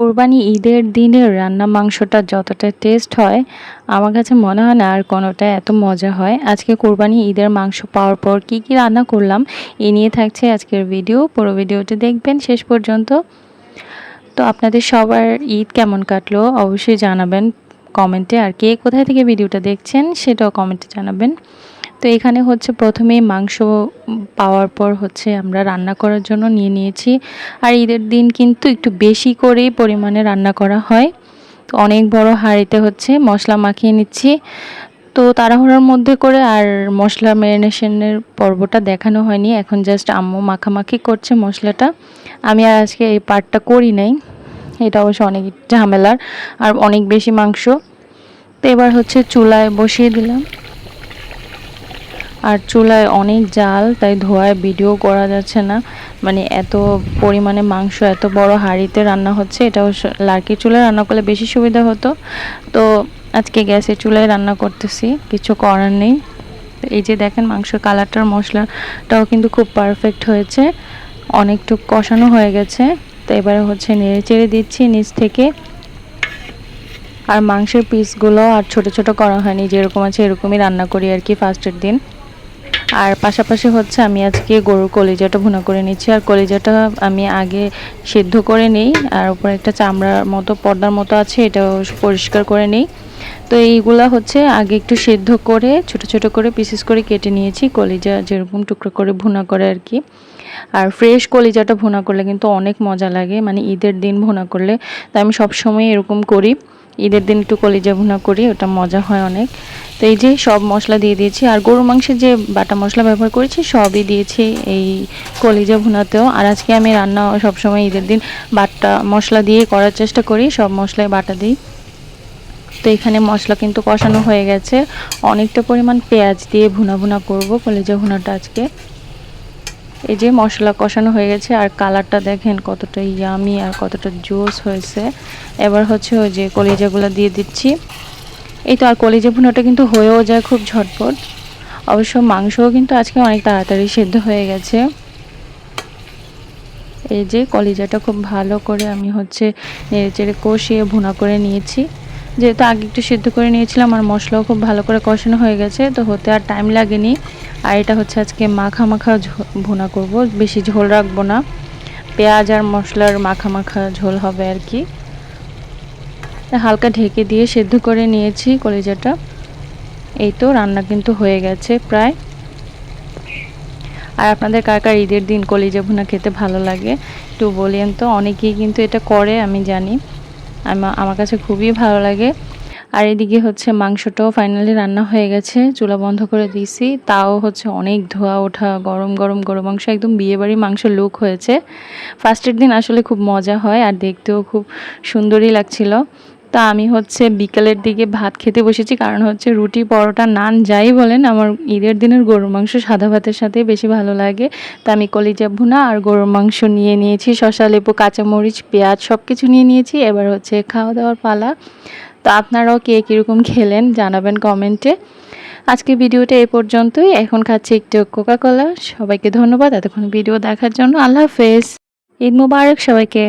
কোরবানি ঈদের দিনের রান্না মাংসটা যতটা টেস্ট হয়, আমার কাছে মনে হয় না আর কোনোটা এত মজা হয়। আজকে কোরবানি ঈদের মাংস পাওয়ার পর কি কি রান্না করলাম, এ নিয়ে থাকছে আজকের ভিডিও পুরো ভিডিওটি দেখবেন শেষ পর্যন্ত। তো আপনাদের সবার ঈদ কেমন কাটলো অবশ্যই জানাবেন কমেন্টে। আর কে কোথায় থেকে ভিডিওটা দেখছেন, সেটাও কমেন্টে জানাবেন। তো এখানে হচ্ছে প্রথমেই মাংস পাওয়ার পর হচ্ছে আমরা রান্না করার জন্য নিয়ে নিয়েছি। আর ঈদের দিন কিন্তু একটু বেশি করেই পরিমাণে রান্না করা হয়। তো অনেক বড় হাঁড়িতে হচ্ছে মশলা মাখিয়ে নিচ্ছি। তো তাড়াহুড়োর মধ্যে করে আর মশলা ম্যারিনেশনের পর্বটা দেখানো হয়নি। এখন জাস্ট আম্মু মাখামাখি করছে মশলাটা। আমি আর আজকে এই পার্টটা করি নাই। এটা অবশ্য অনেক ঝামেলার আর অনেক বেশি মাংস। তো এবার হচ্ছে চুলায় বসিয়ে দিলাম। আর চুলায় অনেক জাল, তাই ধোয়ায় ভিডিও করা যাচ্ছে না। মানে এত পরিমাণে মাংস, এত বড় হাঁড়িতে রান্না হচ্ছে এটাও লার্কির চুলায় রান্না করলে বেশি সুবিধা হতো। তো আজকে গ্যাসে চুলায় রান্না করতেছি, কিছু করার নেই। এই যে দেখেন মাংসের কালারটার মশলাটাও কিন্তু খুব পারফেক্ট হয়েছে অনেকটুক কষানো হয়ে গেছে। তো এবারে হচ্ছে নেড়ে চেড়ে দিচ্ছি নিচ থেকে। আর মাংসের পিসগুলো আর ছোট ছোট করা হয়নি, যেরকম আছে এরকমই রান্না করি আর কি ফার্স্টের দিন। আর পাশাপাশি হচ্ছে আমি আজকে গরুর কলিজাটা ভুনা করে নিচ্ছি। আর কলিজাটা আমি আগে সিদ্ধ করে নিই, আর উপরে একটা চামড়ার মতো, পর্দার মতো আছে, এটাও পরিষ্কার করে নিই। তো এইগুলা হচ্ছে আগে একটু সিদ্ধ করে, ছোট ছোট করে পিসেস করে কেটে নিয়েছি, কলিজা যেরকম টুকরো করে ভুনা করে আর কি। আর ফ্রেশ কলিজাটা ভুনা করলে কিন্তু অনেক মজা লাগে মানে ঈদের দিন ভুনা করলে। তাই আমি সবসময় এরকম করি। ঈদের দিন একটু কলিজা ভুনা করি, ওটা মজা হয় অনেক। তো এই যে সব মশলা দিয়ে দিয়েছি, আর গরু মাংসের যে বাটা মশলা ব্যবহার করেছি, সবই দিয়েছি এই কলিজা ভুনাতেও। আর আজকে আমি রান্না সবসময় ঈদের দিন বাটা মশলা দিয়ে করার চেষ্টা করি, সব মশলায় বাটা দিই। তো এখানে মশলা কিন্তু কষানো হয়ে গেছে। অনেকটা পরিমাণ পেঁয়াজ দিয়ে ভুনা ভুনা করব কলিজা ভুনাটা আজকে। এই যে মশলা কষানো হয়ে গেছে, আর কালারটা দেখেন কতটা ইয়ামি আর কতটা জোস হয়েছে। এবার হচ্ছে ওই যে কলিজাগুলো দিয়ে দিচ্ছি। এই তো আর কলিজা ভুনাটা কিন্তু হয়েও যায় খুব ঝটপট। অবশ্য মাংসও কিন্তু আজকে অনেক তাড়াতাড়ি সেদ্ধ হয়ে গেছে। এই যে কলিজাটা খুব ভালো করে আমি হচ্ছে নেড়ে চেড়ে কষিয়ে ভুনা করে নিয়েছি। যেহেতু আগে একটু সেদ্ধ করে নিয়েছিলাম, আর মশলাও খুব ভালো করে কষানো হয়ে গেছে, তো হতে আর টাইম লাগেনি। আর এটা হচ্ছে আজকে মাখা মাখা ভুনা করব, বেশি ঝোল রাখব না। পেঁয়াজ আর মশলার মাখা মাখা ঝোল হবে আর কি। হালকা ঢেকে দিয়ে সেদ্ধ করে নিয়েছি কলিজাটা। এই তো রান্না কিন্তু হয়ে গেছে প্রায়। আর আপনাদের কার কার ঈদের দিন কলিজা ভুনা খেতে ভালো লাগে একটু বলেন তো, অনেকেই কিন্তু এটা করে, আমি জানি। আমার কাছে খুবই ভালো লাগে। আর এদিকে হচ্ছে মাংসটাও ফাইনালি রান্না হয়ে গেছে, চুলা বন্ধ করে দিয়েছি। তাও হচ্ছে অনেক ধোয়া ওঠা, গরম গরম গরম মাংস, একদম বিয়েবাড়ির মাংস লুক হয়েছে। ফার্স্টের দিন আসলে খুব মজা হয়, আর দেখতেও খুব সুন্দরই লাগছিল। তা আমি হচ্ছে বিকেলের দিকে ভাত খেতে বসেছি। কারণ হচ্ছে রুটি, পরোটা, নান যাই বলেন, আমার ঈদের দিনের গরুর মাংস সাদা ভাতের সাথে বেশি ভালো লাগে। তা আমি কলিজা ভুনা আর গরুর মাংস নিয়ে নিয়েছি শশা লেবু, কাঁচামরিচ, পেঁয়াজ সব কিছু নিয়ে নিয়েছি। এবার হচ্ছে খাওয়া দাওয়ার পালা। তো আপনারাও কে কীরকম খেলেন জানাবেন কমেন্টে। আজকে ভিডিওটা এ পর্যন্তই। এখন খাচ্ছি একটু কোকা কোলা সবাইকে ধন্যবাদ এতক্ষণ ভিডিও দেখার জন্য। আল্লাহ হাফেজ। ঈদ মুবারক সবাইকে।